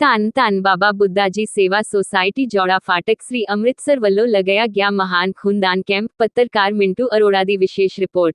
ਧੰਨ ਧੰਨ ਬਾਬਾ ਬੁੱਧਾ ਜੀ ਸੇਵਾ ਸੁਸਾਇਟੀ ਜੋੜਾ ਫਾਟਕ ਸ੍ਰੀ ਅੰਮ੍ਰਿਤਸਰ ਵੱਲੋਂ ਲਗਾਇਆ ਗਿਆ ਮਹਾਨ ਖੂਨਦਾਨ ਕੈਂਪ, ਪੱਤਰਕਾਰ ਮਿੰਟੂ ਅਰੋੜਾ ਦੀ ਵਿਸ਼ੇਸ਼ ਰਿਪੋਰਟ।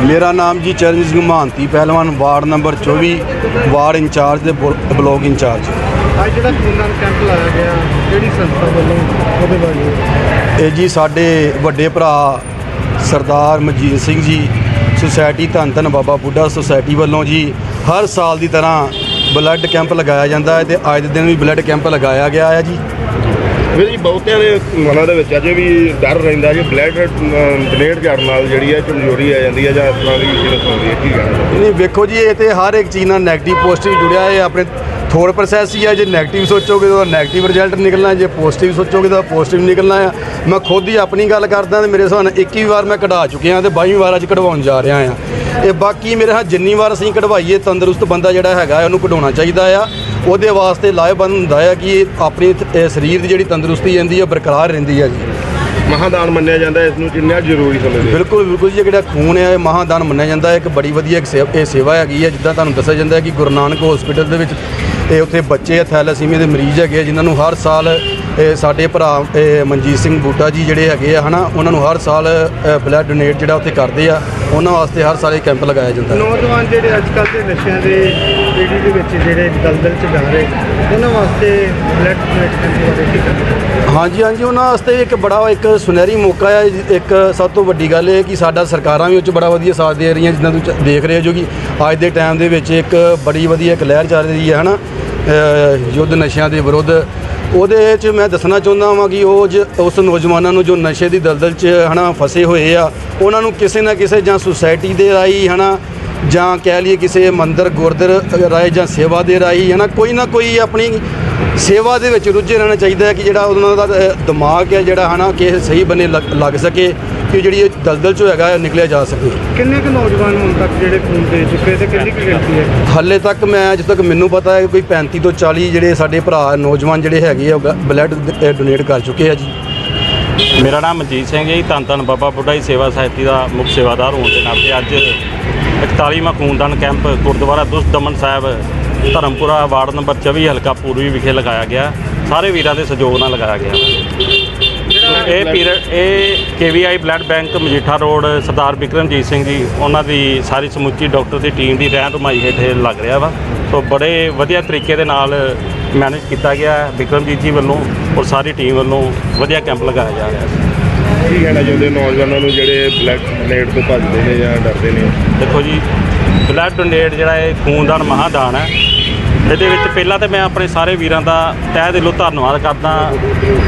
ਮੇਰਾ ਨਾਮ ਜੀ ਚਰਨਜੀਤ ਸਿੰਘ ਮਹਾਂਤੀ ਪਹਿਲਵਾਨ ਵਾਰਡ ਨੰਬਰ 24 ਵਾਰਡ ਇੰਚਾਰਜ ਤੇ ਬਲ- ਬਲਾਕ ਇੰਚਾਰਜ। ਅੱਜ ਜਿਹੜਾ ਖੂਨਦਾਨ ਕੈਂਪ ਲਾਇਆ ਗਿਆ ਕਿਹੜੀ ਸੰਸਥਾ ਵੱਲੋਂ ਉਹਦੇ ਬਾਰੇ? ਇਹ ਜੀ ਸਾਡੇ ਵੱਡੇ ਭਰਾ ਸਰਦਾਰ ਮਜੀਦ ਸਿੰਘ ਜੀ ਸੁਸਾਇਟੀ ਧੰਨ ਧੰਨ ਬਾਬਾ ਬੁੱਢਾ ਸੁਸਾਇਟੀ ਵੱਲੋਂ ਜੀ ਹਰ ਸਾਲ ਦੀ ਤਰ੍ਹਾਂ ਬਲੱਡ ਕੈਂਪ ਲਗਾਇਆ ਜਾਂਦਾ ਹੈ ਤੇ ਅੱਜ ਦੇ ਦਿਨ ਵੀ ਬਲੱਡ ਕੈਂਪ ਲਗਾਇਆ ਗਿਆ ਹੈ ਜੀ। ਵੀਰ ਜੀ, ਬਹੁਤਿਆਂ ਦੇ ਮਨਾਂ ਦੇ ਵਿੱਚ ਅਜੇ ਵੀ ਡਰ ਰਹਿੰਦਾ ਜੇ ਬਲੈਡ ਡੋਨੇਟ ਕਰਨ ਨਾਲ ਜਿਹੜੀ ਹੈ ਕਮਜ਼ੋਰੀ ਆ ਜਾਂਦੀ ਹੈ ਜਾਂ ਇਸ ਤਰ੍ਹਾਂ ਦੀ ਜਿਹੜੀ ਹੁੰਦੀ ਹੈ ਕੀ ਗੱਲ ਨਹੀਂ ਵੇਖੋ ਜੀ, ਇਹ ਤੇ ਹਰ ਇੱਕ ਚੀਜ਼ ਨਾਲ ਨੈਗੇਟਿਵ ਪੋਜ਼ਿਟਿਵ ਜੁੜਿਆ ਹੈ ਆਪਣੇ ਥੋੜ ਪ੍ਰੋਸੈਸ ਹੀ ਹੈ ਜੇ ਨੈਗੇਟਿਵ ਸੋਚੋਗੇ ਤਾਂ ਨੈਗੇਟਿਵ ਰਿਜ਼ਲਟ ਨਿਕਲਣਾ, ਜੇ ਪੋਜ਼ਿਟਿਵ ਸੋਚੋਗੇ ਤਾਂ ਪੋਜ਼ਿਟਿਵ ਨਿਕਲਣਾ ਆ। ਮੈਂ ਖੁਦ ਹੀ ਆਪਣੀ ਗੱਲ ਕਰਦਾ ਤੇ ਮੇਰੇ ਹਿਸਾਬ 21 ਵਾਰ ਮੈਂ ਕਢਾ ਚੁੱਕਿਆ ਤੇ 22ਵੀਂ ਵਾਰ ਅੱਜ ਕਢਵਾਉਣ ਜਾ ਰਿਹਾ ਆ। ਇਹ ਬਾਕੀ ਮੇਰੇ ਹਾਂ ਜਿੰਨੀ ਵਾਰ ਅਸੀਂ ਕਢਵਾਈਏ, ਤੰਦਰੁਸਤ ਬੰਦਾ ਜਿਹੜਾ ਹੈਗਾ, ਉਹਨੂੰ ਕਢਾਉਣਾ ਚਾਹੀਦਾ ਆ। ਉਹਦੇ ਵਾਸਤੇ ਲਾਹੇਵੰਦ ਹੁੰਦਾ ਆ ਕਿ ਆਪਣੀ ਇਹ ਸਰੀਰ ਦੀ ਜਿਹੜੀ ਤੰਦਰੁਸਤੀ ਜਾਂਦੀ ਹੈ ਬਰਕਰਾਰ ਰਹਿੰਦੀ ਹੈ ਜੀ। ਮਹਾਦਾਨ ਮੰਨਿਆ ਜਾਂਦਾ ਇਸ ਨੂੰ ਕਿੰਨਾ ਜ਼ਰੂਰੀ ਸਮਝਦੇ ਹੋ? ਬਿਲਕੁਲ ਬਿਲਕੁਲ ਜੀ ਇਹ ਜਿਹੜਾ ਖੂਨ ਹੈ ਇਹ ਮਹਾਦਾਨ ਮੰਨਿਆ ਜਾਂਦਾ ਹੈ। ਇੱਕ ਬੜੀ ਵਧੀਆ ਇੱਕ ਸੇਵ- ਇਹ ਸੇਵਾ ਹੈਗੀ ਹੈ ਜਿੱਦਾਂ ਤੁਹਾਨੂੰ ਦੱਸਿਆ ਜਾਂਦਾ ਹੈ ਕਿ ਗੁਰੂ ਨਾਨਕ ਹਸਪੀਟਲ ਦੇ ਵਿੱਚ ਇਹ ਉੱਥੇ ਬੱਚੇ ਥੈਲਾਸੀਮੀਆ ਦੇ ਮਰੀਜ਼ ਹੈਗੇ ਆ, ਜਿਨ੍ਹਾਂ ਨੂੰ ਹਰ ਸਾਲ ਇਹ ਸਾਡੇ ਭਰਾ ਇਹ ਮਨਜੀਤ ਸਿੰਘ ਬੂਟਾ ਜੀ ਜਿਹੜੇ ਹੈਗੇ ਆ ਹਨਾ ਉਹਨਾਂ ਨੂੰ ਹਰ ਸਾਲ ਬਲੱਡ ਡੋਨੇਟ ਜਿਹੜਾ ਉੱਥੇ ਕਰਦੇ ਆ ਉਹਨਾਂ ਵਾਸਤੇ ਹਰ ਸਾਲ ਇਹ ਕੈਂਪ ਲਗਾਇਆ ਜਾਂਦਾ ਹੈ। ਨੌਜਵਾਨ ਜਿਹੜੇ ਅੱਜ ਕੱਲ੍ਹ ਦੇ ਨਸ਼ਿਆਂ ਦੇ ਪੀੜੀ ਦੇ ਵਿੱਚ ਜਿਹੜੇ ਦਲਦਲ ਚ ਜਾ ਰਹੇ ਉਹਨਾਂ ਵਾਸਤੇ ਬਲੱਡ ਡੋਨੇਟ ਬਾਰੇ ਕੀ ਕਹਿਣਾ ਹਾਂਜੀ ਹਾਂਜੀ ਉਹਨਾਂ ਵਾਸਤੇ ਇੱਕ ਬੜਾ ਇੱਕ ਸੁਨਹਿਰੀ ਮੌਕਾ ਹੈ। ਇੱਕ ਸਭ ਤੋਂ ਵੱਡੀ ਗੱਲ ਇਹ ਕਿ ਸਾਡਾ ਸਰਕਾਰਾਂ ਵੀ ਉਹ 'ਚ ਬੜਾ ਵਧੀਆ ਸਾਥ ਦੇ ਰਹੀਆਂ ਜਿੱਦਾਂ ਤੁਸੀਂ ਦੇਖ ਰਹੇ ਹੋ ਜੋ ਕਿ ਅੱਜ ਦੇ ਟਾਈਮ ਦੇ ਵਿੱਚ ਇੱਕ ਬੜੀ ਵਧੀਆ ਇੱਕ ਲਹਿਰ ਚੱਲ ਰਹੀ ਹੈ ਹਨਾ? ਅ, ਯੁੱਧ ਨਸ਼ਿਆਂ ਦੇ ਵਿਰੁੱਧ। ਉਹਦੇ 'ਚ ਮੈਂ ਦੱਸਣਾ ਚਾਹੁੰਦਾ ਹਾਂ ਕਿ ਉਹ ਜ- ਉਸ ਨੌਜਵਾਨਾਂ ਨੂੰ ਜੋ ਨਸ਼ੇ ਦੀ ਦਲਦਲ 'ਚ ਹਨਾ ਫਸੇ ਹੋਏ ਆ ਉਹਨਾਂ ਨੂੰ ਕਿਸੇ ਨਾ ਕਿਸੇ ਜਾਂ ਸੁਸਾਇਟੀ ਦੇ ਰਾਹੀਂ ਹਨਾ ਜਾਂ ਕਹਿ ਲਈਏ ਕਿਸੇ ਮੰਦਿਰ ਗੁਰਦੁਆਰੇ ਰਾਹੀਂ ਜਾਂ ਸੇਵਾ ਦੇ ਰਾਹੀਂ ਹਨਾ ਕੋਈ ਨਾ ਕੋਈ ਆਪਣੀ ਸੇਵਾ ਦੇ ਵਿੱਚ ਰੁੱਝੇ ਰਹਿਣਾ ਚਾਹੀਦਾ ਹੈ ਕਿ ਜਿਹੜਾ ਉਹਨਾਂ ਦਾ ਦਿਮਾਗ ਹੈ ਜਿਹੜਾ ਹਨਾ ਕਿ ਸਹੀ ਬੰਨੇ ਲੱਗ ਸਕੇ ਕਿ ਜਿਹੜੀ ਇਹ ਦਲਦਲ ਚੋਂ ਹੈਗਾ ਨਿਕਲਿਆ ਜਾ ਸਕੇ। ਕਿੰਨੇ ਕੁ ਨੌਜਵਾਨ ਹੁਣ ਤੱਕ ਜਿਹੜੇ ਖੂਨ ਦੇ ਚੁੱਕੇ ਤੇ ਕਿੰਨੀ ਕੁ ਗਿਣਤੀ ਹੈ? ਹਾਲੇ ਤੱਕ ਮੈਂ ਜਿੱਥੇ ਤੱਕ ਮੈਨੂੰ ਪਤਾ ਹੈ ਕੋਈ 35 ਤੋਂ 40 ਜਿਹੜੇ ਸਾਡੇ ਭਰਾ ਨੌਜਵਾਨ ਜਿਹੜੇ ਹੈਗੇ ਆ ਬਲੱਡ ਡੋਨੇਟ ਕਰ ਚੁੱਕੇ ਆ ਜੀ। ਮੇਰਾ ਨਾਮ ਮਨਜੀਤ ਸਿੰਘ ਹੈ ਜੀ, ਧੰਨ ਧੰਨ ਬਾਬਾ ਬੁੱਢਾ ਜੀ ਸੇਵਾ ਸਹਾਇਤੀ ਦਾ ਮੁੱਖ ਸੇਵਾਦਾਰ ਹੋਣ ਦੇ ਨਾਤੇ ਅੱਜ 41ਵਾਂ ਖੂਨਦਾਨ camp Gurdwara Dusht Daman Sahib, Dharampura ward number 24 ਹਲਕਾ ਪੂਰਬੀ ਵਿਖੇ ਲਗਾਇਆ ਗਿਆ। ਸਾਰੇ ਵੀਰਾਂ ਦੇ ਸਹਿਯੋਗ ਨਾਲ ਲਗਾਇਆ ਗਿਆ। ਇਹ ਪੀਰੀਅਡ ਇਹ KVI blood bank Majitha road Sardar Bikramjit Singh ji ਉਹਨਾਂ ਦੀ ਸਾਰੀ ਸਮੁੱਚੀ ਡਾਕਟਰ ਦੀ ਟੀਮ ਦੀ ਰਹਿਨੁਮਾਈ ਹੇਠ ਇਹ ਲੱਗ ਰਿਹਾ ਵਾ। ਸੋ ਬੜੇ ਵਧੀਆ ਤਰੀਕੇ ਦੇ ਨਾਲ ਮੈਨੇਜ ਕੀਤਾ ਗਿਆ ਬਿਕਰਮਜੀਤ ਜੀ ਵੱਲੋਂ ਔਰ ਸਾਰੀ ਟੀਮ ਵੱਲੋਂ ਵਧੀਆ ਕੈਂਪ ਲਗਾਇਆ ਜਾ ਰਿਹਾ ਹੈ। ਕੀ ਕਹਿਣਾ ਚਾਹੁੰਦੇ ਹੋ ਨੌਜਵਾਨਾਂ ਨੂੰ ਜਿਹੜੇ ਬਲੱਡ ਡੋਨੇਟ ਤੋਂ ਭੱਜਦੇ ਨੇ ਜਾਂ ਡਰਦੇ ਨੇ? ਦੇਖੋ ਜੀ ਬਲੱਡ ਡੋਨੇਟ ਜਿਹੜਾ ਇਹ ਖੂਨਦਾਨ ਮਹਾਦਾਨ ਹੈ। ਇਹਦੇ ਵਿੱਚ ਪਹਿਲਾਂ ਤਾਂ ਮੈਂ ਆਪਣੇ ਸਾਰੇ ਵੀਰਾਂ ਦਾ ਤਹਿ ਦਿਲੋਂ ਧੰਨਵਾਦ ਕਰਦਾ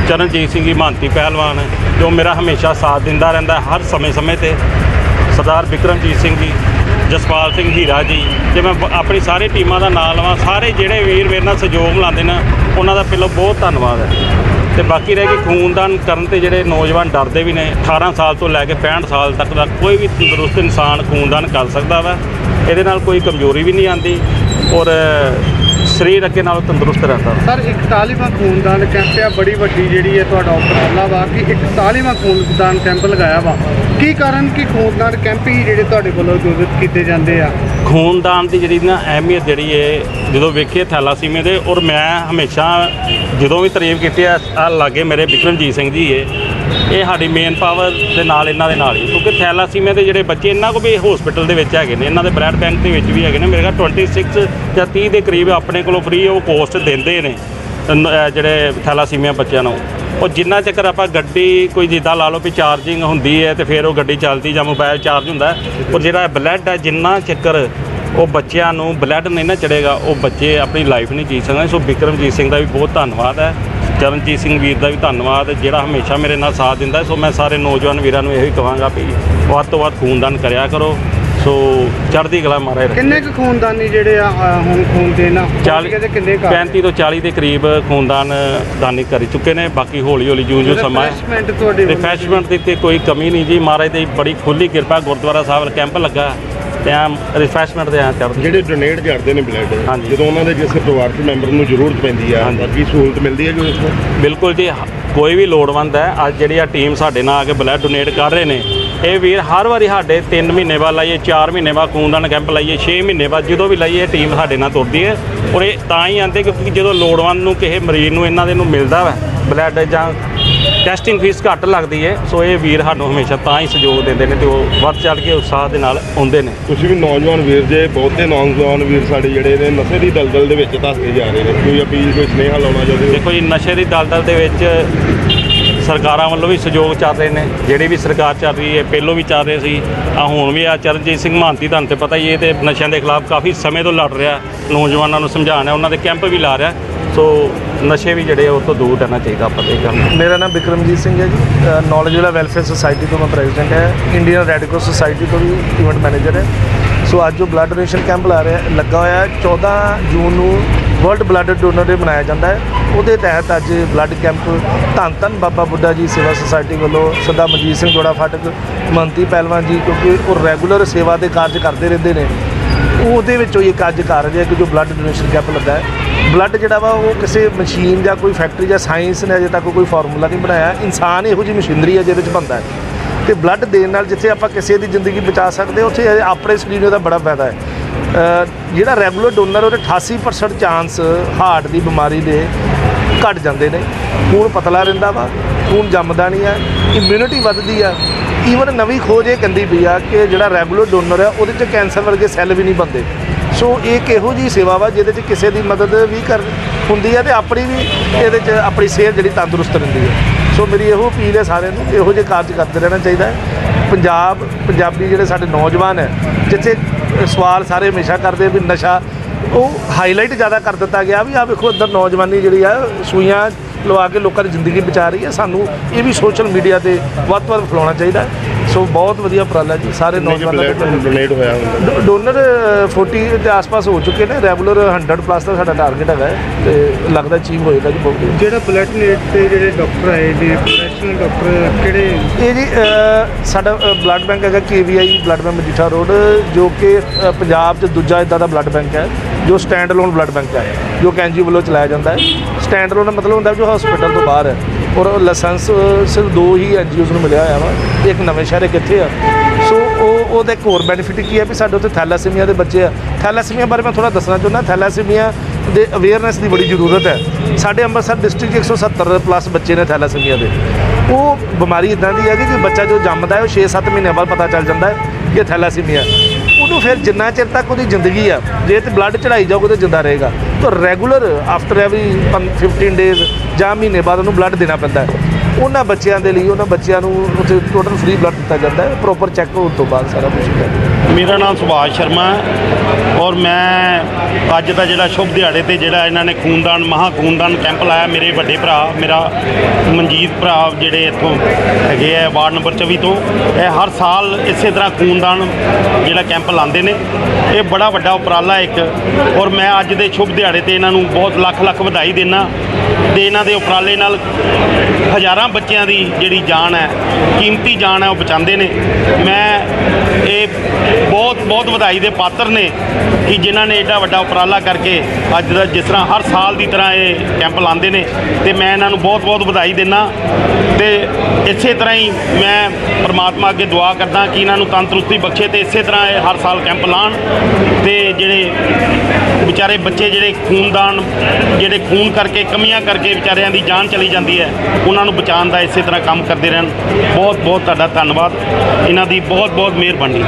ਚਰਨਜੀਤ ਸਿੰਘ ਜੀ, ਮਹੰਤੀ ਪਹਿਲਵਾਨ, ਜੋ ਮੇਰਾ ਹਮੇਸ਼ਾ ਸਾਥ ਦਿੰਦਾ ਰਹਿੰਦਾ ਹਰ ਸਮੇਂ-ਸਮੇਂ ਤੇ। ਸਰਦਾਰ ਬਿਕਰਮਜੀਤ ਸਿੰਘ ਜੀ, ਜਸਪਾਲ ਸਿੰਘ ਹੀਰਾ ਜੀ, ਜੇ ਮੈਂ ਆਪਣੀ ਸਾਰੀ ਟੀਮਾਂ ਦਾ ਨਾਮ ਲਵਾਂ, ਸਾਰੇ ਜਿਹੜੇ ਵੀਰ ਮੇਰੇ ਨਾਲ ਸਹਿਯੋਗ ਲਾਉਂਦੇ ਨੇ, ਉਹਨਾਂ ਦਾ ਪਹਿਲਾਂ ਬਹੁਤ ਧੰਨਵਾਦ ਹੈ। ਤੇ ਬਾਕੀ ਰਹਿ ਗਈ ਖੂਨਦਾਨ ਕਰਨ ਤੇ ਜਿਹੜੇ ਨੌਜਵਾਨ ਡਰਦੇ ਵੀ ਨੇ 18 ਸਾਲ ਤੋਂ ਲੈ ਕੇ 65 ਸਾਲ ਤੱਕ ਦਾ ਕੋਈ ਵੀ ਤੰਦਰੁਸਤ ਇਨਸਾਨ ਖੂਨਦਾਨ ਕਰ ਸਕਦਾ ਵਾ, ਇਹਦੇ ਨਾਲ ਕੋਈ ਕਮਜ਼ੋਰੀ ਵੀ ਨਹੀਂ ਆਂਦੀ ਔਰ ਸਰੀਰ ਅੱਗੇ ਨਾਲੋਂ ਤੰਦਰੁਸਤ ਰਹਿੰਦਾ। ਸਰ 41ਵਾਂ ਖੂਨਦਾਨ ਕੈਂਪ ਆ ਬੜੀ ਵੱਡੀ ਜਿਹੜੀ ਹੈ ਤੁਹਾਡਾ ਉਪਰਾਲਾ ਵਾ ਕਿ 41ਵਾਂ ਖੂਨਦਾਨ ਕੈਂਪ ਲਗਾਇਆ ਵਾ ਕੀ ਕਾਰਨ ਕਿ ਖੂਨਦਾਨ ਕੈਂਪ ਹੀ ਜਿਹੜੇ ਤੁਹਾਡੇ ਵੱਲੋਂ ਆਯੋਜਿਤ ਕੀਤੇ ਜਾਂਦੇ ਆ ਖੂਨਦਾਨ ਦੀ ਜਿਹੜੀ ਨਾ ਅਹਿਮੀਅਤ ਜਿਹੜੀ ਹੈ ਜਦੋਂ ਵੇਖੀਏ ਥੈਲਾਸੀਮੀਆ ਦੇ ਔਰ ਮੈਂ ਹਮੇਸ਼ਾ ਜਦੋਂ ਵੀ ਤਾਰੀਫ ਕੀਤੀ ਆ ਲਾਗੇ ਮੇਰੇ ਬਿਕਰਮਜੀਤ ਸਿੰਘ ਜੀ ਇਹ ਇਹ ਸਾਡੀ ਮੇਨ ਪਾਵਰ ਦੇ ਨਾਲ ਇਹਨਾਂ ਦੇ ਨਾਲ ਹੀ। ਕਿਉਂਕਿ ਥੈਲਾਸੀਮੀਆ ਦੇ ਜਿਹੜੇ ਬੱਚੇ, ਇਹਨਾਂ ਕੋ ਵੀ ਹਸਪੀਟਲ ਦੇ ਵਿੱਚ ਹੈਗੇ ਨੇ। ਇਹਨਾਂ ਦੇ ਬਲੱਡ ਬੈਂਕ ਦੇ ਵਿੱਚ ਵੀ ਹੈਗੇ ਨੇ। ਮੇਰੇ ਖਿਆਲ 26 ਜਾਂ 30 ਦੇ ਕਰੀਬ ਆਪਣੇ ਕੋਲੋਂ ਫ੍ਰੀ ਉਹ ਕੋਸਟ ਦਿੰਦੇ ਨੇ, ਅਹ ਜਿਹੜੇ ਥੈਲਾਸੀਮੀਆ ਬੱਚਿਆਂ ਨੂੰ। ਉਹ ਜਿੰਨਾ ਚੱਕਰ ਆਪਾਂ ਗੱਡੀ ਕੋਈ ਜਿੱਦਾਂ ਲਾ ਲਓ ਵੀ ਚਾਰਜਿੰਗ ਹੁੰਦੀ ਹੈ ਤੇ ਫਿਰ ਉਹ ਗੱਡੀ ਚੱਲਦੀ ਜਾਂ ਮੋਬਾਈਲ ਚਾਰਜ ਹੁੰਦਾ ਹੈ। ਔਰ ਜਿਹੜਾ ਬਲੱਡ ਹੈ, ਜਿੰਨਾ ਚੱਕਰ ਉਹ ਬੱਚਿਆਂ ਨੂੰ ਬਲੱਡ ਨਹੀਂ ਨਾ ਚੜੇਗਾ, ਉਹ ਬੱਚੇ ਆਪਣੀ ਲਾਈਫ ਨਹੀਂ ਜੀ ਸਕਦੇ ਸੋ ਬਿਕਰਮਜੀਤ ਸਿੰਘ ਦਾ ਵੀ ਬਹੁਤ ਧੰਨਵਾਦ ਹੈ। ਚਰਨਜੀਤ ਸਿੰਘ ਵੀਰ ਦਾ ਵੀ ਧੰਨਵਾਦ ਜਿਹੜਾ ਹਮੇਸ਼ਾ ਮੇਰੇ ਨਾਲ ਸਾਥ ਦਿੰਦਾ। ਸੋ ਮੈਂ ਸਾਰੇ ਨੌਜਵਾਨ ਵੀਰਾਂ ਨੂੰ ਇਹੋ ਹੀ ਕਹਾਂਗਾ ਵੀ ਵੱਧ ਤੋਂ ਵੱਧ ਖੂਨਦਾਨ ਕਰਿਆ ਕਰੋ। ਸੋ ਚੜ੍ਹਦੀ ਕਲਾ ਮਾਰੇ ਕਿੰਨੇ ਕੁ ਖੂਨਦਾਨੀ ਜਿਹੜੇ ਆ ਹੁਣ ਖੂਨ ਦੇਣਾ 40 ਤੇ ਕਿੰਨੇ ਘਰ? 35 ਤੋਂ 40 ਦੇ ਕਰੀਬ ਖੂਨਦਾਨ ਦਾਨੀ ਕਰ ਚੁੱਕੇ ਨੇ। ਬਾਕੀ ਹੌਲੀ ਹੌਲੀ ਜਿਉਂ ਜਿਉਂ ਸਮਾਂ ਰਿਫਰੈਸ਼ਮੈਂਟ ਤੁਹਾਡੇ ਰਿਫਰੈਸ਼ਮੈਂਟ ਦੀ ਤੇ ਕੋਈ ਕਮੀ ਨਹੀਂ ਜੀ। ਮਹਾਰਾਜ ਦੀ ਬੜੀ ਖੁੱਲੀ ਕਿਰਪਾ। ਗੁਰਦੁਆਰਾ ਸਾਹਿਬ ਕੈਂਪ ਲੱਗਾ। ਤੇ ਆ ਰਿਫਰੈਸ਼ਮੈਂਟ ਦੇ ਆ ਚੜ੍ਹਦੀ ਜਿਹੜੇ ਡੋਨੇਟ ਕਰਦੇ ਨੇ ਬਲੱਡ ਹਾਂਜੀ। ਜਦੋਂ ਉਹਨਾਂ ਦੇ ਕਿਸੇ ਪਰਿਵਾਰਕ ਮੈਂਬਰ ਨੂੰ ਜ਼ਰੂਰਤ ਪੈਂਦੀ ਆ ਹਾਂਜੀ। ਬਾਕੀ ਸਹੂਲਤ ਮਿਲਦੀ ਹੈ ਕੋਈ ਇਸ ਤੋਂ ਬਿਲਕੁਲ ਜੀ ਹ- ਕੋਈ ਵੀ ਲੋੜਵੰਦ ਹੈ ਅੱਜ ਜਿਹੜੀ ਆ ਟੀਮ ਸਾਡੇ ਨਾਲ ਆ ਕੇ ਬਲੱਡ ਡੋਨੇਟ ਕਰ ਰਹੇ ਨੇ ਇਹ ਵੀਰ ਹਰ ਵਾਰੀ ਸਾਡੇ 3 ਮਹੀਨੇ ਬਾਅਦ ਲਾਈਏ 4 ਮਹੀਨੇ ਬਾਅਦ ਖੂਨਦਾਨ ਕੈਂਪ ਲਾਈਏ 6 ਮਹੀਨੇ ਬਾਅਦ ਜਦੋਂ ਵੀ ਲਾਈਏ ਟੀਮ ਸਾਡੇ ਨਾਲ ਤੁਰਦੀ ਹੈ ਔਰ ਇਹ ਤਾਂ ਹੀ ਆਂਦੇ ਕਿਉਂਕਿ ਜਦੋਂ ਲੋੜਵੰਦ ਨੂੰ ਕਿਸੇ ਮਰੀਜ਼ ਨੂੰ ਇਹਨਾਂ ਦੇ ਨੂੰ ਮਿਲਦਾ ਵਾ ਬਲੱਡ ਜਾਂ ਟੈਸਟਿੰਗ ਫੀਸ ਘੱਟ ਲੱਗਦੀ ਹੈ ਸੋ ਇਹ ਵੀਰ ਸਾਨੂੰ ਹਮੇਸ਼ਾ ਤਾਂ ਹੀ ਸਹਿਯੋਗ ਦਿੰਦੇ ਨੇ ਤੇ ਉਹ ਵੱਧ ਚੜ ਕੇ ਉਤਸ਼ਾਹ ਦੇ ਨਾਲ ਆਉਂਦੇ ਨੇ। ਤੁਸੀਂ ਵੀ ਨੌਜਵਾਨ ਵੀਰ ਜੇ ਬਹੁਤੇ ਨੌਜਵਾਨ ਵੀਰ ਸਾਡੇ ਜਿਹੜੇ ਨੇ ਨਸ਼ੇ ਦੀ ਦਲਦਲ ਦੇ ਵਿੱਚ ਧੱਸਦੇ ਜਾ ਰਹੇ ਨੇ। ਕੋਈ ਅਪੀਲ ਕੋਈ ਸੁਨੇਹਾ ਲਾਉਣਾ ਚਾਹੁੰਦੇ ਹੋ? ਦੇਖੋ ਜੀ ਨਸ਼ੇ ਦੀ ਦਲਦਲ ਦੇ ਵਿੱਚ ਸਰਕਾਰਾਂ ਵੱਲੋਂ ਵੀ ਸਹਿਯੋਗ ਚੱਲ ਰਹੇ ਨੇ। ਜਿਹੜੀ ਵੀ ਸਰਕਾਰ ਚੱਲ ਰਹੀ ਹੈ ਪਹਿਲੋਂ ਵੀ ਚੱਲ ਰਹੇ ਸੀ ਆ ਹੁਣ ਵੀ ਆ ਚਰਨਜੀਤ ਸਿੰਘ ਮਹਾਂਤੀ ਤੁਹਾਨੂੰ ਤੇ ਪਤਾ ਹੀ ਹੈ ਤੇ ਨਸ਼ਿਆਂ ਦੇ ਖਿਲਾਫ ਕਾਫੀ ਸਮੇਂ ਤੋਂ ਲੜ ਰਿਹਾ। ਨੌਜਵਾਨਾਂ ਨੂੰ ਸਮਝਾਉਣਾ ਉਹਨਾਂ ਦੇ ਕੈਂਪ ਵੀ ਲਾ ਰਿਹਾ। ਸੋ ਨਸ਼ੇ ਵੀ ਜਿਹੜੇ ਉਹ ਤੋਂ ਦੂਰ ਰਹਿਣਾ ਚਾਹੀਦਾ ਆਪਾਂ ਤੇ ਕੰਮ ਮੇਰਾ ਨਾਮ ਬਿਕਰਮਜੀਤ ਸਿੰਘ ਹੈ ਜੀ। ਨੌਲੇਜ ਵਾਲਾ ਵੈਲਫੇਅਰ ਸੁਸਾਇਟੀ ਤੋਂ ਮੈਂ ਪ੍ਰੈਜ਼ੀਡੈਂਟ ਹੈ। ਇੰਡੀਅਨ ਰੈੱਡ ਕਰਾਸ ਸੁਸਾਇਟੀ ਤੋਂ ਵੀ ਇਵੈਂਟ ਮੈਨੇਜਰ ਹੈ। ਸੋ ਅੱਜ ਜੋ ਬਲੱਡ ਡੋਨੇਸ਼ਨ ਕੈਂਪ ਲਾ ਰਿਹਾ, ਲੱਗਾ ਹੋਇਆ ਹੈ 14 ਜੂਨ ਨੂੰ ਵਰਲਡ ਬਲੱਡ ਡੋਨਰ ਡੇ ਮਨਾਇਆ ਜਾਂਦਾ ਹੈ। ਉਹਦੇ ਤਹਿਤ ਅੱਜ ਬਲੱਡ ਕੈਂਪ ਧੰਨ ਧੰਨ ਬਾਬਾ ਬੁੱਢਾ ਜੀ ਸੇਵਾ ਸੁਸਾਇਟੀ ਵੱਲੋਂ ਸਰਦਾਰ ਮਨਜੀਤ ਸਿੰਘ ਜੋੜਾ ਫਾਟਕ ਮੰਤੀ ਪਹਿਲਵਾਨ ਜੀ, ਕਿਉਂਕਿ ਉਹ ਰੈਗੂਲਰ ਸੇਵਾ ਦੇ ਕਾਰਜ ਕਰਦੇ ਰਹਿੰਦੇ ਨੇ। ਉਹਦੇ ਵਿੱਚੋਂ ਹੀ ਇੱਕ ਅੱਜ ਕਾਰਜ ਹੈ ਕਿ ਜੋ ਬਲੱਡ ਡੋਨੇਸ਼ਨ ਕੈਂਪ ਲੱਗਾ ਹੈ ਬਲੱਡ ਜਿਹੜਾ ਵਾ ਉਹ ਕਿਸੇ ਮਸ਼ੀਨ ਜਾਂ ਕੋਈ ਫੈਕਟਰੀ ਜਾਂ ਸਾਇੰਸ ਨੇ ਅਜੇ ਤੱਕ ਕੋਈ ਫਾਰਮੂਲਾ ਨਹੀਂ ਬਣਾਇਆ। ਇਨਸਾਨ ਇਹੋ ਜਿਹੀ ਮਸ਼ੀਨਰੀ ਹੈ ਜਿਹਦੇ ਵਿੱਚ ਬਣਦਾ ਹੈ। ਤੇ ਬਲੱਡ ਦੇਣ ਨਾਲ ਜਿੱਥੇ ਆਪਾਂ ਕਿਸੇ ਦੀ ਜ਼ਿੰਦਗੀ ਬਚਾ ਸਕਦੇ ਉੱਥੇ ਆਪਣੇ ਸਰੀਰ ਨੂੰ ਦਾ ਬੜਾ ਫਾਇਦਾ ਹੈ। ਜਿਹੜਾ ਰੈਗੂਲਰ ਡੋਨਰ ਉਹਦੇ 88% ਚਾਂਸ ਹਾਰਟ ਦੀ ਬਿਮਾਰੀ ਦੇ ਘਟ ਜਾਂਦੇ ਨੇ। ਖੂਨ ਪਤਲਾ ਰਹਿੰਦਾ ਵਾ, ਖੂਨ ਜੰਮਦਾ ਨਹੀਂ ਆ ਇਮਿਊਨਿਟੀ ਵੱਧਦੀ ਆ। ਈਵਨ ਨਵੀਂ ਖੋਜ ਇਹ ਕਹਿੰਦੀ ਪਈ ਆ ਕਿ ਜਿਹੜਾ ਰੈਗੂਲਰ ਡੋਨਰ ਆ ਉਹਦੇ 'ਚ ਕੈਂਸਰ ਵਰਗੇ ਸੈੱਲ ਵੀ ਨਹੀਂ ਬਣਦੇ। ਸੋ ਇਹ ਇੱਕ ਇਹੋ ਜੀ ਸੇਵਾ ਵਾ ਜਿਹਦੇ 'ਚ ਕਿਸੇ ਦੀ ਮਦਦ ਵੀ ਕਰ ਹੁੰਦੀ ਹੈ ਤੇ ਆਪਣੀ ਵੀ ਇਹਦੇ 'ਚ ਆਪਣੀ ਸਿਹਤ ਜਿਹੜੀ ਤੰਦਰੁਸਤ ਰਹਿੰਦੀ ਹੈ ਸੋ ਮੇਰੀ ਇਹੋ ਅਪੀਲ ਹੈ ਸਾਰਿਆਂ ਨੂੰ, ਇਹੋ ਜਿਹੇ ਕਾਰਜ ਕਰਦੇ ਰਹਿਣਾ ਚਾਹੀਦਾ ਹੈ। ਪੰਜਾਬ, ਪੰਜਾਬੀ ਜਿਹੜੇ ਸਾਡੇ ਨੌਜਵਾਨ ਹੈ, ਜਿੱਥੇ ਸਵਾਲ ਸਾਰੇ ਹਮੇਸ਼ਾ ਕਰਦੇ ਵੀ ਨਸ਼ਾ, ਉਹ ਹਾਈਲਾਈਟ ਜ਼ਿਆਦਾ ਕਰ ਦਿੱਤਾ ਗਿਆ ਵੀ ਆ ਵੇਖੋ ਅੰਦਰ ਨੌਜਵਾਨੀ ਜਿਹੜੀ ਆ, ਸੂਈਆਂ ਲਵਾ ਕੇ ਲੋਕਾਂ ਦੀ ਜ਼ਿੰਦਗੀ ਬਚਾ ਰਹੀ ਹੈ। ਸਾਨੂੰ ਇਹ ਵੀ ਸੋਸ਼ਲ ਮੀਡੀਆ ਤੇ ਵੱਧ ਤੋਂ ਵੱਧ ਫੈਲਾਉਣਾ ਚਾਹੀਦਾ। ਸੋ ਬਹੁਤ ਵਧੀਆ ਉਪਰਾਲਾ ਜੀ। ਸਾਰੇ ਨੌਜਵਾਨਾਂ ਦਾ ਡੋਨੇਟ ਹੋਇਆ ਡੋਨਰ ਅ, 40 ਦੇ ਆਸ-ਪਾਸ ਹੋ ਚੁੱਕੇ ਨੇ। ਰੈਗੂਲਰ 100 ਪਲੱਸ ਦਾ ਸਾਡਾ ਟਾਰਗੇਟ ਹੈਗਾ ਹੈ ਤੇ ਲੱਗਦਾ ਅਚੀਵ ਹੋਏਗਾ ਜੀ ਬਹੁਤ। ਜਿਹੜਾ ਬਲੱਡ ਨੇਟ ਤੇ ਜਿਹੜੇ ਡਾਕਟਰ ਆਏ ਨੇ ਪ੍ਰੋਫੈਸ਼ਨਲ ਡਾਕਟਰ ਕਿਹੜੇ? ਇਹ ਜੀ ਸਾਡਾ ਬਲੱਡ ਬੈਂਕ ਹੈਗਾ KVI blood bank Majitha road ਜੋ ਕਿ ਪੰਜਾਬ 'ਚ ਦੂਜਾ ਇਦਾਂ ਦਾ ਬਲੱਡ ਬੈਂਕ ਹੈ। ਜੋ ਸਟੈਂਡ ਅਲੋਨ ਬਲੱਡ ਬੈਂਕ ਹੈ ਜੋ ਕੈਨਜੀ ਵੱਲੋਂ ਚਲਾਇਆ ਜਾਂਦਾ ਹੈ। ਸਟੈਂਡ ਅਲੋਨ ਦਾ ਮਤਲਬ ਹੁੰਦਾ ਜੋ ਹਸਪੀਟਲ ਤੋਂ ਬਾਹਰ ਹੈ। ਔਰ ਲਾਇਸੈਂਸ ਸਿਰਫ ਦੋ ਹੀ ਐਨਜੀਓਜ਼ ਨੂੰ ਮਿਲਿਆ ਹੋਇਆ ਵਾ ਇੱਕ ਨਵੇਂ ਸ਼ਹਿਰ ਇੱਕ ਇੱਥੇ ਆ। ਸੋ ਉਹ, ਉਹਦਾ ਇੱਕ ਹੋਰ ਬੈਨੀਫਿਟ ਕੀ ਹੈ ਵੀ ਸਾਡੇ ਉੱਥੇ ਥੈਲਾਸੀਮੀਆ ਦੇ ਬੱਚੇ ਆ। ਥੈਲਾਸੀਮੀਆ ਬਾਰੇ ਮੈਂ ਥੋੜਾ ਦੱਸਣਾ ਚਾਹੁੰਦਾ ਥੈਲਾਸੀਮੀਆ ਦੇ ਅਵੇਅਰਨੈਸ ਦੀ ਬੜੀ ਜ਼ਰੂਰਤ ਹੈ। ਸਾਡੇ ਅੰਮ੍ਰਿਤਸਰ ਡਿਸਟ੍ਰਿਕਟ 170 ਪਲੱਸ ਬੱਚੇ ਨੇ ਥੈਲਾਸੀਮੀਆ ਦੇ। ਉਹ ਬਿਮਾਰੀ ਇਦਾਂ ਦੀ ਹੈ ਕਿ ਬੱਚਾ ਜੋ ਜੰਮਦਾ ਹੈ, ਉਹ 6-7 ਮਹੀਨਿਆਂ ਬਾਅਦ ਪਤਾ ਚੱਲ ਜਾਂਦਾ ਹੈ ਕਿ ਥੈਲਾਸੀਮੀਆ ਫਿਰ ਜਿੰਨਾ ਚਿਰ ਤੱਕ ਉਹਦੀ ਜ਼ਿੰਦਗੀ ਆ, ਜੇ ਤੇ ਬਲੱਡ ਚੜਾਈ ਜਾਓਗੇ ਤਾਂ ਜਿੰਦਾ ਰਹੇਗਾ। ਤਾਂ ਰੈਗੂਲਰ ਆਫਟਰ ਐਵਰੀ 15 ਡੇਜ਼ ਜਾਂ ਮਹੀਨੇ ਬਾਅਦ ਉਹਨੂੰ ਬਲੱਡ ਦੇਣਾ ਪੈਂਦਾ ਹੈ। ਉਹਨਾਂ ਬੱਚਿਆਂ ਦੇ ਲਈ, ਉਹਨਾਂ ਬੱਚਿਆਂ ਨੂੰ ਉੱਥੇ ਟੋਟਲ ਫ੍ਰੀ ਬਲੱਡ ਦਿੱਤਾ ਜਾਂਦਾ ਹੈ ਪ੍ਰੋਪਰ ਚੈੱਕ ਹੋਣ ਤੋਂ ਬਾਅਦ ਸਾਰਾ ਕੁਝ ਹੈ। ਮੇਰਾ ਨਾਮ ਸੁਭਾਸ਼ ਸ਼ਰਮਾ ਹੈ ਔਰ ਮੈਂ ਅੱਜ ਦਾ ਜਿਹੜਾ ਸ਼ੁਭ ਦਿਹਾੜੇ ਤੇ ਜਿਹੜਾ ਇਹਨਾਂ ਨੇ ਖੂਨਦਾਨ ਮਹਾ ਖੂਨਦਾਨ ਕੈਂਪ ਲਾਇਆ, ਮੇਰੇ ਵੱਡੇ ਭਰਾ, ਮੇਰਾ ਮਨਜੀਤ ਭਰਾ ਜਿਹੜੇ ਇੱਥੋਂ ਹੈਗੇ ਆ ਵਾਰਡ ਨੰਬਰ 24 ਤੋਂ, ਇਹ ਹਰ ਸਾਲ ਇਸੇ ਤਰ੍ਹਾਂ ਖੂਨਦਾਨ ਜਿਹੜਾ ਕੈਂਪ ਲਾਉਂਦੇ ਨੇ। ਇਹ ਬੜਾ ਵੱਡਾ ਉਪਰਾਲਾ ਇੱਕ ਔਰ ਮੈਂ ਅੱਜ ਦੇ ਸ਼ੁਭ ਦਿਹਾੜੇ ਤੇ ਇਹਨਾਂ ਨੂੰ ਬਹੁਤ ਲੱਖ ਲੱਖ ਵਧਾਈ ਦਿੰਦਾ। ਤੇ ਇਹਨਾਂ ਦੇ ਉਪਰਾਲੇ ਨਾਲ ਹਜ਼ਾਰਾਂ ਬੱਚਿਆਂ ਦੀ ਜਿਹੜੀ ਜਾਨ ਹੈ, ਕੀਮਤੀ ਜਾਨ ਹੈ, ਉਹ ਬਚਾਉਂਦੇ ਨੇ। ਮੈਂ ਇਹ ਬਹੁਤ ਬਹੁਤ ਵਧਾਈ ਦੇ ਪਾਤਰ ਨੇ ਕਿ ਜਿਨ੍ਹਾਂ ਨੇ ਏਡਾ ਵੱਡਾ ਉਪਰਾਲਾ ਕਰਕੇ ਅੱਜ ਦਾ ਜਿਸ ਤਰ੍ਹਾਂ ਹਰ ਸਾਲ ਦੀ ਤਰ੍ਹਾਂ ਇਹ ਕੈਂਪ ਲਾਉਂਦੇ ਨੇ ਤੇ ਮੈਂ ਇਹਨਾਂ ਨੂੰ ਬਹੁਤ ਬਹੁਤ ਵਧਾਈ ਦਿੰਦਾ। ਤੇ ਇਸੇ ਤਰ੍ਹਾਂ ਹੀ ਮੈਂ ਪਰਮਾਤਮਾ ਅੱਗੇ ਦੁਆ ਕਰਦਾ ਕਿ ਇਹਨਾਂ ਨੂੰ ਤੰਦਰੁਸਤੀ ਬਖਸ਼ੇ ਤੇ ਇਸੇ ਤਰ੍ਹਾਂ ਇਹ ਹਰ ਸਾਲ ਕੈਂਪ ਲਾਣ ਤੇ ਜਿਹੜੇ ਵਿਚਾਰੇ ਬੱਚੇ ਜਿਹੜੇ ਖੂਨਦਾਨ, ਜਿਹੜੇ ਖੂਨ ਕਰਕੇ ਕਮੀਆਂ ਕਰਕੇ ਵਿਚਾਰਿਆਂ ਦੀ ਜਾਨ ਚਲੀ ਜਾਂਦੀ ਹੈ। ਉਹਨਾਂ ਨੂੰ ਬਚਾਉਣ ਦਾ ਇਸੇ ਤਰ੍ਹਾਂ ਕੰਮ ਕਰਦੇ ਰਹਿਣ। ਬਹੁਤ ਬਹੁਤ ਤੁਹਾਡਾ ਧੰਨਵਾਦ। ਇਹਨਾਂ ਦੀ ਬਹੁਤ ਬਹੁਤ ਮਿਹਰਬਾਨੀ।